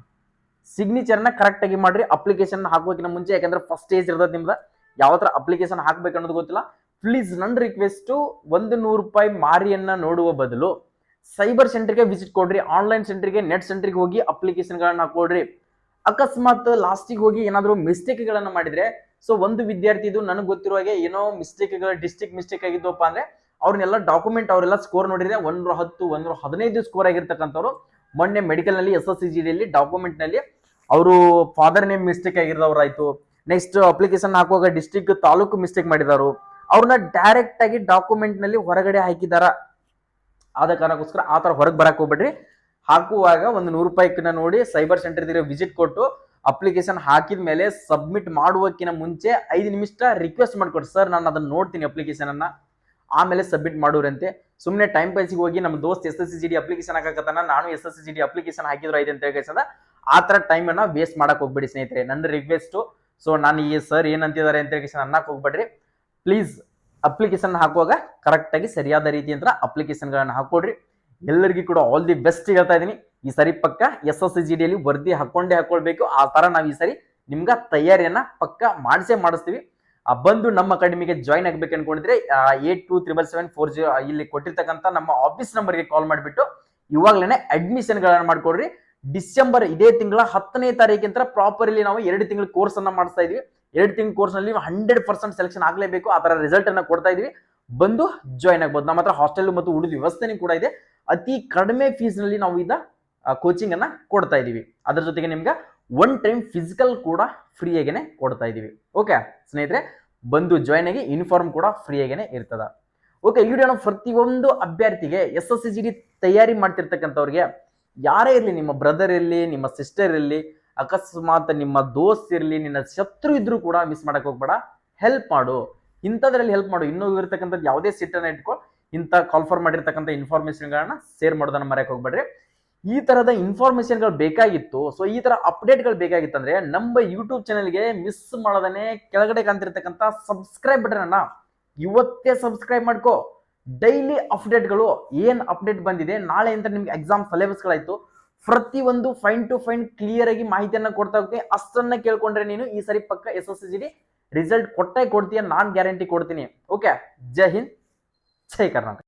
ಸಿಗ್ನೇಚರ್ನ ಕರೆಕ್ಟಾಗಿ ಮಾಡ್ರಿ ಅಪ್ಲಿಕೇಶನ್ ಹಾಕೋಕಿನ ಮುಂಚೆ, ಯಾಕಂದ್ರೆ ಫಸ್ಟ್ ಏಜ್ ಇರ್ತದೆ ನಿಮ್ದು. ಯಾವ ಥರ ಅಪ್ಲಿಕೇಶನ್ ಹಾಕ್ಬೇಕು ಅನ್ನೋದು ಗೊತ್ತಿಲ್ಲ. ಪ್ಲೀಸ್ ನನ್ನ ರಿಕ್ವೆಸ್ಟು ಒಂದು ನೂರು ರೂಪಾಯಿ ಮಾರಿಯನ್ನ ನೋಡುವ ಬದಲು ಸೈಬರ್ ಸೆಂಟರ್ಗೆ ವಿಸಿಟ್ ಕೊಡ್ರಿ ಆನ್ಲೈನ್ ಸೆಂಟರ್ಗೆ ನೆಟ್ ಸೆಂಟರ್ಗೆ ಹೋಗಿ ಅಪ್ಲಿಕೇಶನ್ಗಳನ್ನ ಹಾಕೊಡ್ರಿ ಅಕಸ್ಮಾತ್ ಲಾಸ್ಟಿಗೆ ಹೋಗಿ ಏನಾದರೂ ಮಿಸ್ಟೇಕ್ಗಳನ್ನು ಮಾಡಿದ್ರೆ ಸೊ ಒಂದು ವಿದ್ಯಾರ್ಥಿದು ನನಗೆ ಗೊತ್ತಿರೋ ಹಾಗೆ ಏನೋ ಮಿಸ್ಟೇಕ್ಗಳು ಡಿಸ್ಟಿಕ್ ಮಿಸ್ಟೇಕ್ ಆಗಿದ್ದಪ್ಪ ಅಂದ್ರೆ, ಅವ್ರನ್ನೆಲ್ಲ ಡಾಕ್ಯುಮೆಂಟ್ ಅವರೆಲ್ಲ ಸ್ಕೋರ್ ನೋಡಿದ್ರೆ ಒಂದೂರ ಹತ್ತು, ಒಂದೂರ ಹದಿನೈದು ಸ್ಕೋರ್ ಆಗಿರ್ತಕ್ಕಂಥವ್ರು ಮೊನ್ನೆ ಮೆಡಿಕಲ್ನಲ್ಲಿ ಎಸ್ ಎಸ್ ಸಿ ಜಿ ಡಿಯಲ್ಲಿ ಡಾಕ್ಯುಮೆಂಟ್ನಲ್ಲಿ ಅವರು ಫಾದರ್ ನೇಮ್ ಮಿಸ್ಟೇಕ್ ಆಗಿರೋರಾಯ್ತು. ನೆಕ್ಸ್ಟ್ ಅಪ್ಲಿಕೇಶನ್ ಹಾಕುವಾಗ ಡಿಸ್ಟ್ರಿಕ್ಟ್ ತಾಲೂಕು ಮಿಸ್ಟೇಕ್ ಮಾಡಿದಾರು. ಅವ್ರನ್ನ ಡೈರೆಕ್ಟ್ ಆಗಿ ಡಾಕ್ಯುಮೆಂಟ್ನಲ್ಲಿ ಹೊರಗಡೆ ಹಾಕಿದಾರ. ಆದ ಕಾರಣಕ್ಕೋಸ್ಕರ ಆ ಥರ ಹೊರಗೆ ಬರಕ್ ಹೋಗ್ಬೇಡ್ರಿ. ಹಾಕುವಾಗ ಒಂದು ನೂರು ರೂಪಾಯಿನ ನೋಡಿ ಸೈಬರ್ ಸೆಂಟರ್ ಇದ್ರೆ ವಿಸಿಟ್ ಕೊಟ್ಟು ಅಪ್ಲಿಕೇಶನ್ ಹಾಕಿದ ಮೇಲೆ ಸಬ್ಮಿಟ್ ಮಾಡುವಕ್ಕಿಂತ ಮುಂಚೆ ಐದು ನಿಮಿಷ ರಿಕ್ವೆಸ್ಟ್ ಮಾಡ್ಕೊಡಿ. ಸರ್ ನಾನು ಅದನ್ನ ನೋಡ್ತೀನಿ ಅಪ್ಲಿಕೇಶನ್ ಅನ್ನ. ಆಮೇಲೆ ಸಬ್ಮಿಟ್ ಮಾಡೋರಂತೆ. ಸುಮ್ಮನೆ ಟೈಮ್ ಪಾಸಿಗೆ ಹೋಗಿ ನಮ್ಮ ದೋಸ್ತ್ S S C G D application ಹಾಕಕತ್ತಾನ, ನಾನು S S C G application ಹಾಕಿದ್ರು ಐತೆ ಅಂತ ಹೇಳಿ ಆ ಥರ ಟೈಮನ್ನ ವೇಸ್ಟ್ ಮಾಡಕ್ ಹೋಗ್ಬೇಡಿ ಸ್ನೇಹಿತರೆ ನನ್ನ ರಿಕ್ವೆಸ್ಟು ಸೊ ನಾನು ಈ ಸರ್ ಏನಂತಿದ್ದಾರೆ ಅಂತ ಹೇಳಿ ಅನ್ನಕ್ಕೆ ಹೋಗ್ಬೇಡ್ರಿ. ಪ್ಲೀಸ್ ಅಪ್ಲಿಕೇಶನ್ ಹಾಕುವಾಗ ಕರೆಕ್ಟಾಗಿ ಸರಿಯಾದ ರೀತಿಯಿಂದ ಅಪ್ಲಿಕೇಶನ್ಗಳನ್ನ ಹಾಕೊಡ್ರಿ. ಎಲ್ಲರಿಗೂ ಕೂಡ ಆಲ್ ದಿ ಬೆಸ್ಟ್ ಹೇಳ್ತಾ ಇದ್ದೀನಿ. ಈ ಸರಿ ಪಕ್ಕ ಎಸ್ ಎಸ್ ಸಿ ಜಿ ಡಿಯಲ್ಲಿ ವರದಿ ಹಾಕೊಂಡೇ ಹಾಕೊಳ್ಬೇಕು. ಆ ತರ ನಾವು ಈ ಸರಿ ನಿಮ್ಗ ತಯಾರಿಯನ್ನ ಪಕ್ಕ ಮಾಡಿಸೇ ಮಾಡಿಸ್ತೀವಿ. ಬಂದು ನಮ್ಮ ಅಕಾಡೆಮಿಗೆ ಜಾಯ್ನ್ ಆಗ್ಬೇಕು ಅನ್ಕೊಂಡಿದ್ರೆ eight two triple seven four zero ಇಲ್ಲಿ ಕೊಟ್ಟಿರ್ತಕ್ಕಂಥ ನಮ್ಮ ಆಫೀಸ್ ನಂಬರ್ಗೆ ಕಾಲ್ ಮಾಡಿಬಿಟ್ಟು ಇವಾಗಲೇ ಅಡ್ಮಿಷನ್ಗಳನ್ನು ಮಾಡ್ಕೊಡ್ರಿ. ಡಿಸೆಂಬರ್ ಇದೇ ತಿಂಗಳ ಹತ್ತನೇ ತಾರೀಕಿಂತ ಪ್ರಾಪರ್ಲಿ ನಾವು ಎರಡು ತಿಂಗಳ ಕೋರ್ಸ್ ಅನ್ನ ಮಾಡಿಸ್ತಾ ಇದೀವಿ. ಎರಡು ತಿಂಗಳ ಕೋರ್ಸ್ನಲ್ಲಿ ಹಂಡ್ರೆಡ್ ಪರ್ಸೆಂಟ್ ಸೆಲೆಕ್ಷನ್ ಆಗಲೇಬೇಕು, ಆ ಥರ ರಿಸಲ್ಟ್ ಅನ್ನ ಕೊಡ್ತಾ ಇದೀವಿ. ಬಂದು ಜಾಯ್ನ್ ಆಗ್ಬೋದು. ನಮ್ಮ ಹತ್ರ ಹಾಸ್ಟೆಲ್ ಮತ್ತು ಉಳಿದ ವ್ಯವಸ್ಥೆನೂ ಕೂಡ ಇದೆ. ಅತಿ ಕಡಿಮೆ ಫೀಸ್ನಲ್ಲಿ ನಾವು ಇದ ಕೋಚಿಂಗ್ ಅನ್ನ ಕೊಡ್ತಾ ಇದೀವಿ. ಅದರ ಜೊತೆಗೆ ನಿಮ್ಗೆ ಒನ್ ಟೈಮ್ ಫಿಸಿಕಲ್ ಕೂಡ ಫ್ರೀ ಆಗೇನೆ ಕೊಡ್ತಾ ಇದ್ದೀವಿ ಓಕೆ ಸ್ನೇಹಿತರೆ, ಬಂದು ಜಾಯ್ನ್ ಆಗಿ ಯೂನಿಫಾರ್ಮ್ ಕೂಡ ಫ್ರೀ ಇರ್ತದೆ ಇರ್ತದ. ಓಕೆ ಈ ವಿಡಿಯೋನ ಪ್ರತಿಯೊಂದು ಅಭ್ಯರ್ಥಿಗೆ S S C G D ತಯಾರಿ ಮಾಡ್ತಿರ್ತಕ್ಕಂಥವ್ರಿಗೆ ಯಾರೇ ಇರಲಿ, ನಿಮ್ಮ ಬ್ರದರ್ ಇರಲಿ, ನಿಮ್ಮ ಸಿಸ್ಟರ್ ಇರಲಿ, ಅಕಸ್ಮಾತ್ ನಿಮ್ಮ ದೋಸ್ತ್ ಇರಲಿ, ನಿನ್ನ ಶತ್ರು ಇದ್ರೂ ಕೂಡ ಮಿಸ್ ಮಾಡಕ್ಕೆ ಹೋಗ್ಬೇಡ. ಹೆಲ್ಪ್ ಮಾಡು. ಇಂಥದ್ರಲ್ಲಿ ಹೆಲ್ಪ್ ಮಾಡು. ಇನ್ನೂ ಇರ್ತಕ್ಕಂಥದ್ದು ಯಾವುದೇ ಸಿಟ್ಟನ್ನು ಇಟ್ಕೊ, ಇಂಥ ಕಾಲ್ಫರ್ ಮಾಡಿರ್ತಕ್ಕಂಥ ಇನ್ಫಾರ್ಮೇಶನ್ಗಳನ್ನ ಶೇರ್ ಮಾಡೋದನ್ನ ಮರೆಯಕ್ಕೆ ಹೋಗ್ಬೇಡ್ರಿ. ಈ ತರದ ಇನ್ಫಾರ್ಮೇಶನ್ಗಳು ಬೇಕಾಗಿತ್ತು. ಸೊ ಈ ತರ ಅಪ್ಡೇಟ್ಗಳು ಬೇಕಾಗಿತ್ತಂದ್ರೆ ನಮ್ಮ ಯೂಟ್ಯೂಬ್ ಚಾನಲ್ಗೆ ಮಿಸ್ ಮಾಡದನೆ ಕೆಳಗಡೆ ಕಾಣ್ತಿರ್ತಕ್ಕಂಥ ಸಬ್ಸ್ಕ್ರೈಬ್ ಬಟನ್ ಇವತ್ತೇ ಸಬ್ಸ್ಕ್ರೈಬ್ ಮಾಡ್ಕೋ. ಡೈಲಿ ಅಪ್ಡೇಟ್ಗಳು ಏನ್ ಅಪ್ಡೇಟ್ ಬಂದಿದೆ, ನಾಳೆ ಅಂತ ನಿಮ್ಗೆ ಎಕ್ಸಾಮ್ ಸಿಲೆಬಸ್ಗಳಾಯ್ತು ಪ್ರತಿ ಒಂದು ಫೈನ್ ಟು ಫೈನ್ ಕ್ಲಿಯರ್ ಆಗಿ ಮಾಹಿತಿಯನ್ನ ಕೊಡ್ತಾ ಹೋಗ್ತೀನಿ. ಅಷ್ಟನ್ನ ಕೇಳ್ಕೊಂಡ್ರೆ ನೀನು ಈ ಸರಿ ಪಕ್ಕ ಎಸ್ ಎಸ್ ಡಿ ರಿಸಲ್ಟ್ ಕೊಟ್ಟೆ ಕೊಡ್ತೀಯ, ನಾನ್ ಗ್ಯಾರಂಟಿ ಕೊಡ್ತೀನಿ. ಓಕೆ ಜೈ ಹಿಂದ್, ಜೈ ಕರ್ನಾಟಕ.